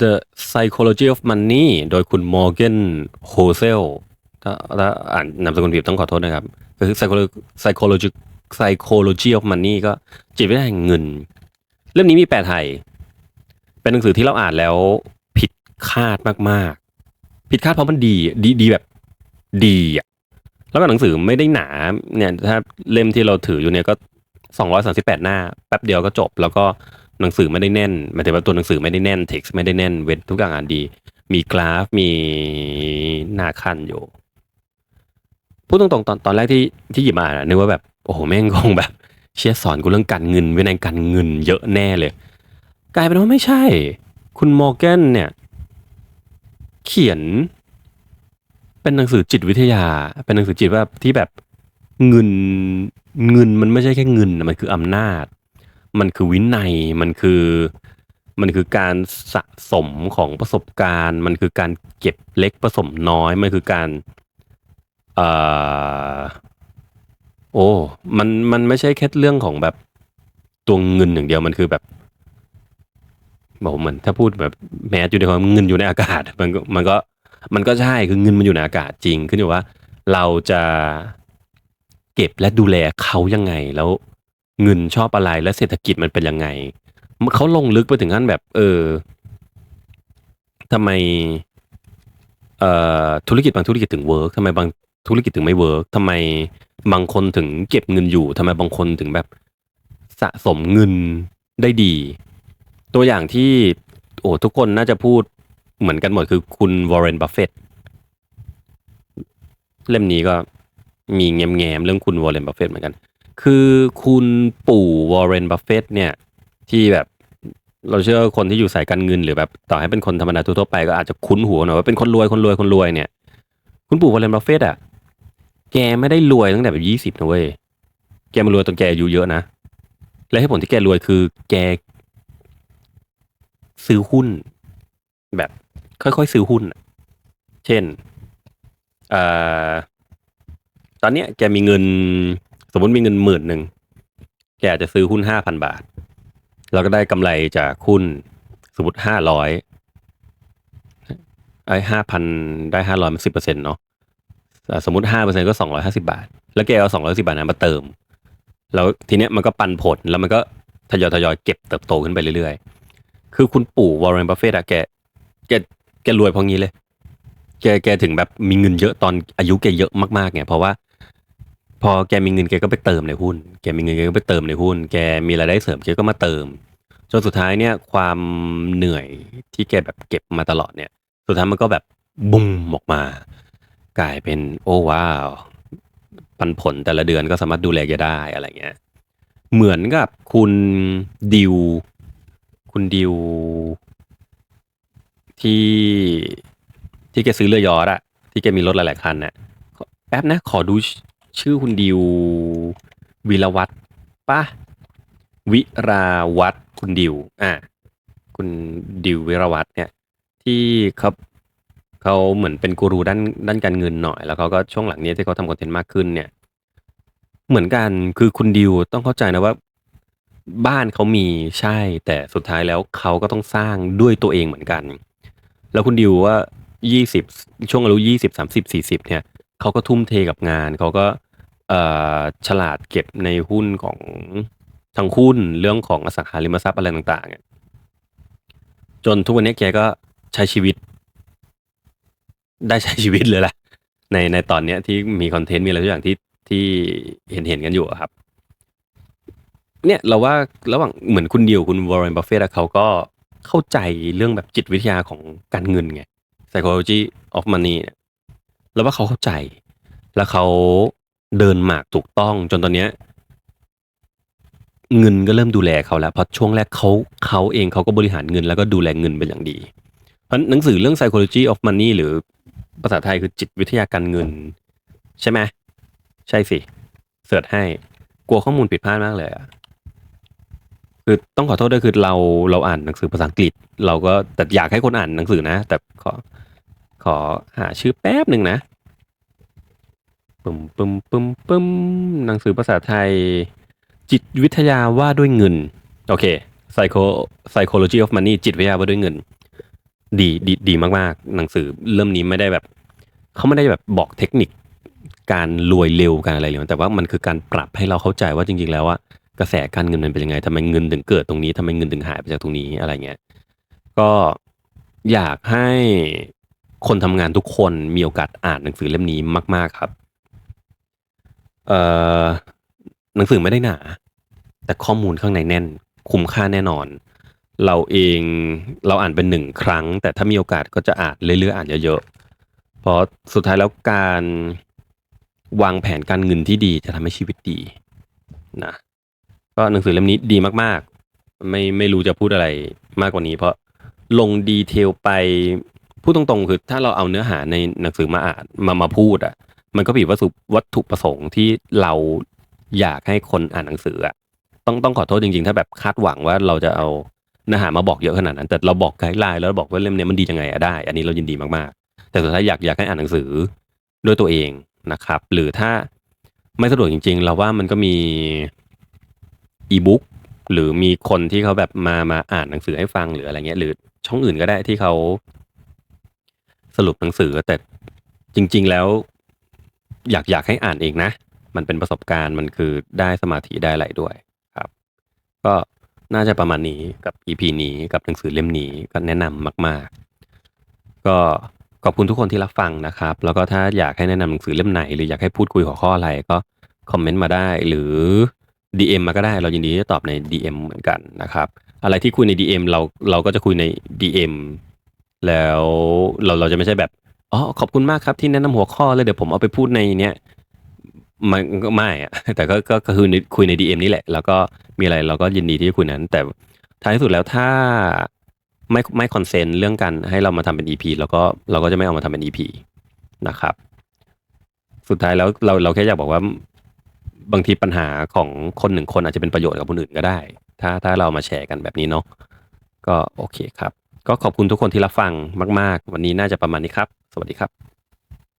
The Psychology of Money โดยคุณ Morgan Housel ถ้าถ้าอ่านนามสกุลผิดต้องขอโทษนะครับก็คือ psychology Psychology of Money ก็จิตวิทยาแห่งเงินเล่มนี้มีแปลไทย เป็นหนังสือที่เราอ่านแล้วผิดคาดมาก ๆ ผิดคาดเพราะมันดีดีดีแบบดีอะแล้วก็หนังสือไม่ได้หนาเนี่ยถ้าเล่มที่เราถืออยู่เนี่ยก็238หน้า แป๊บเดียวก็จบ แล้วก็ หนังสือไม่ได้แน่นหมายถึงว่าตัวหนังสือไม่ได้แน่นเท็กซ์ไม่ได้แน่นเว้นทุกอย่างอ่านดี มีกราฟมีหน้าขั้นอยู่พูดตรงๆตอนตอนแรกที่ที่หยิบมาอ่านอะนึกว่าแบบโอ้โหแม่งคงแบบ เชี่ยสอนกูเรื่องการเงินวินัยการเงินเยอะแน่เลย กลายเป็นว่าไม่ใช่ คุณมอร์แกนเนี่ย เขียน เป็นหนังสือจิตวิทยา เป็นหนังสือจิตว่าที่แบบเงินเงินมันไม่ใช่แค่เงินนะมันคืออำนาจ มันคือวินัยมันคือ มันคือการสะสมของประสบการณ์ มันคือการเก็บเล็กผสมน้อย มันคือการเอ่อโอ้มันมันไม่ใช่แค่เรื่องของแบบตัวเงินอย่างเดียวมันคือแบบบอกเหมือนถ้าพูดแบบแมสอยู่ในความเงินอยู่ในอากาศ มันก็มันก็มันก็ใช่คือเงินมันอยู่ในอากาศจริง ขึ้นอยู่ว่า เราจะเก็บและดูแลเขายังไงแล้ว เงินชอบอะไรและเศรษฐกิจมันเป็นยังไงเขาลงลึกไปถึงขั้นแบบ เออทำไมเอ่อธุรกิจบางธุรกิจถึงเวิร์กทำไมบางธุรกิจถึงไม่เวิร์กทำไมบางคนถึงเก็บเงินอยู่ทำไมบางคนถึงแบบสะสมเงินได้ดี ตัวอย่างที่โอ้ทุกคนน่าจะพูดเหมือนกันหมดคือคุณวอร์เรนบัฟเฟตเล่มนี้ก็มีแง้มๆเรื่องคุณวอร์เรนบัฟเฟตเหมือนกัน คือคุณปู่วอร์เรนบัฟเฟตเนี่ยที่แบบเราเชื่อคนที่อยู่สายการเงินหรือแบบต่อให้เป็นคนธรรมดาทั่วๆไปก็อาจจะคุ้นหูหน่อยว่าเป็นคนรวยคนรวยคนรวยเนี่ย คุณปู่วอร์เรนบัฟเฟตอะแกไม่ได้รวยตั้งแต่แบบยี่สิบนะเว้ยแกมารวยตอนแกอายุเยอะนะ และให้ผลที่แกรวยคือแก ซื้อหุ้น แบบ ค่อยๆซื้อหุ้น เช่นอตอนเนี้ยแกมีเงิน สมมติมีเงินหมื่นหนึ่งแกอาจจะซื้อหุ้นห้าพันบาท แล้วก็ได้กำไรจากหุ้นสมมติห้าร้อยไอ้ห้าพันได้ห้าร้อยมันสิบเปอร์เซ็นต์เนาะสมมติห้าเปอร์เซ็นก็สองร้อยห้าสิบาท แล้วแกเอาสองร้อยสิบาทนั้นมาเติม แล้วทีเนี้ยมันก็ปันผลแล้วมันก็ทยอยทยอยเก็บเติบโตขึ้นไปเรื่อยๆ คือคุณปู่วอร์เรนบัฟเฟตอะแกแกแกรวยเพราะงี้เลย แกแกถึงแบบมีเงินเยอะตอนอายุแกเยอะมากๆไงเพราะว่า พอแกมีเงินแกก็ไปเติมในหุ้น แกมีเงินแกก็ไปเติมในหุ้น แกมีรายได้เสริมแกก็มาเติม จนสุดท้ายเนี่ยความเหนื่อยที่แกแบบเก็บมาตลอดเนี่ย สุดท้ายมันก็แบบบุ้มออกมา กลายเป็นโอ้ว้าว ปันผลแต่ละเดือนก็สามารถดูแลแกได้อะไรเงี้ย เหมือนกับคุณดิว คุณดิว ที่ที่แกซื้อเรือยอชต์อะที่แกมีรถหลายๆคันน่ะขอแป๊บนะขอดู ชื่อคุณดิววีรวัตรปะวิราวัตรคุณดิวอะคุณดิววิรวัตรเนี่ย ที่เขาเขาเหมือนเป็นกูรูด้านด้านการเงินหน่อย แล้วเขาก็ช่วงหลังเนี้ยที่เขาทำคอนเทนต์มากขึ้นเนี่ย เหมือนกันคือคุณดิวต้องเข้าใจนะว่าบ้านเขามีใช่ แต่สุดท้ายแล้วเขาก็ต้องสร้างด้วยตัวเองเหมือนกัน แล้วคุณดิวว่ายี่สิบช่วงอายุยี่สิบสามสิบสี่สิบเนี่ย เขาก็ทุ่มเทกับงาน เขาก็เฉลาดเก็บในหุ้นของทั้งหุ้นเรื่องของอสังหาริมทรัพย์อะไรต่างๆเนี่ยจนทุกวันนี้แกก็ใช้ชีวิต ได้ใช้ชีวิตเลยแหละในในตอนเนี้ยที่มีคอนเทนต์มีอะไรทุกอย่างที่ที่เห็นเห็นกันอยู่ครับ เนี่ยเราว่าระหว่างเหมือนคุณเดิวคุณวอร์เรนบัฟเฟต์เขาก็เข้าใจเรื่องแบบจิตวิทยาของการเงินไง psychology of money เนี่ย แล้วว่าเขาเข้าใจ แล้วเขาเดินหมากถูกต้องจนตอนเนี้ยเงินก็เริ่มดูแลเขาแล้วเพราะช่วงแรกเขาเขาเองเขาก็บริหารเงินแล้วก็ดูแลเงินเป็นอย่างดี เพราะหนังสือเรื่อง psychology of money หรือภาษาไทยคือจิตวิทยาการเงิน ใช่ไหมใช่สิเสิร์ชให้กลัวข้อมูลผิดพลาดมากเลยอะคือต้องขอโทษด้วยคือเราเราอ่านหนังสือภาษาอังกฤษ เราก็แต่อยากให้คนอ่านหนังสือนะ แต่ขอ ขอหาชื่อแป๊บหนึ่งนะปึ้มปึ้มปึ้มปึ้มหนังสือภาษาไทย จิตวิทยาว่าด้วยเงิน โอเค psycho psychology of money จิตวิทยาว่าด้วยเงิน ดีดีดีมากๆ หนังสือเล่มนี้ไม่ได้แบบ เขาไม่ได้แบบบอกเทคนิคการรวยเร็วการอะไรเลยแต่ว่ามันคือการปรับให้เราเข้าใจว่าจริง ๆ แล้วว่ากระแสการเงินมันเป็นยังไงทำไมเงินถึงเกิดตรงนี้ทำไมเงินถึงหายไปจากตรงนี้อะไรเงี้ยก็อยากให้ คนทำงานทุกคนมีโอกาสอ่านหนังสือเล่มนี้มาก ๆครับ เอ่อหนังสือไม่ได้หนา แต่ข้อมูลข้างในแน่น คุ้มค่าแน่นอน เราเองเราอ่านเป็นหนึ่งครั้ง แต่ถ้ามีโอกาสก็จะอ่านเรื่อยๆอ่านเยอะๆเพราะสุดท้ายแล้วการวางแผนการเงินที่ดีจะทำให้ชีวิตดีนะก็หนังสือเล่มนี้ดีมาก ๆ ไม่ไม่รู้จะพูดอะไรมากกว่านี้ เพราะลงดีเทลไป พูดตรงๆ คือถ้าเราเอาเนื้อหาในหนังสือมาอ่านมามาพูดอะ มันก็ผิดวัตถุวัตถุประสงค์ที่เราอยากให้คนอ่านหนังสืออะต้องต้องขอโทษจริงๆ ถ้าแบบคาดหวังว่าเราจะเอาเนื้อหามาบอกเยอะขนาดนั้น แต่เราบอกไกด์ไลน์แล้วเราบอกว่าเล่มนี้มันดียังไงอะได้ อันนี้เรายินดีมากๆ แต่สุดท้ายอยากอยากให้อ่านหนังสือด้วยตัวเองนะครับ หรือถ้าไม่สะดวกจริง ๆ เราว่ามันก็มีอีบุ๊กหรือมีคนที่เขาแบบมามาอ่านหนังสือให้ฟังหรืออะไรเงี้ย หรือช่องอื่นก็ได้ที่เขา สรุปหนังสือแต่จริง ๆ แล้ว อยากอยากให้อ่านเองนะ มันเป็นประสบการณ์มันคือได้สมาธิได้อะไรด้วยครับ ก็น่าจะประมาณนี้กับ EP นี้กับหนังสือเล่มนี้ก็แนะนำมาก ๆ ก็ขอบคุณทุกคนที่รับฟังนะครับ แล้วก็ถ้าอยากให้แนะนำหนังสือเล่มไหน หรืออยากให้พูดคุยหัวข้ออะไรก็คอมเมนต์มาได้ หรือ DM มาก็ได้เรายินดีจะตอบใน DM เหมือนกันนะครับ อะไรที่คุยใน DM เราเราก็จะคุยใน DM แล้วเราเราจะไม่ใช่แบบอ๋อขอบคุณมากครับที่แนะนำหัวข้อเลยเดี๋ยวผมเอาไปพูดในเนี้ยมันก็ไม่อะแต่ก็ก็คือคุยใน DM นี่แหละ แล้วก็มีอะไรเราก็ยินดีที่จะคุยนั้น แต่ท้ายที่สุดแล้วถ้าไม่ไม่คอนเซนต์เรื่องการให้เรามาทำเป็น EP แล้วก็เราก็จะไม่เอามาทำเป็น EP นะครับ สุดท้ายแล้วเราเราแค่อยากบอกว่าบางทีปัญหาของคนหนึ่งคนอาจจะเป็นประโยชน์กับคนอื่นก็ได้ ถ้าถ้าเรามาแชร์กันแบบนี้เนาะก็โอเคครับ ก็ขอบคุณทุกคนที่รับฟังมาก ๆ วันนี้น่าจะประมาณนี้ครับ สวัสดีครับ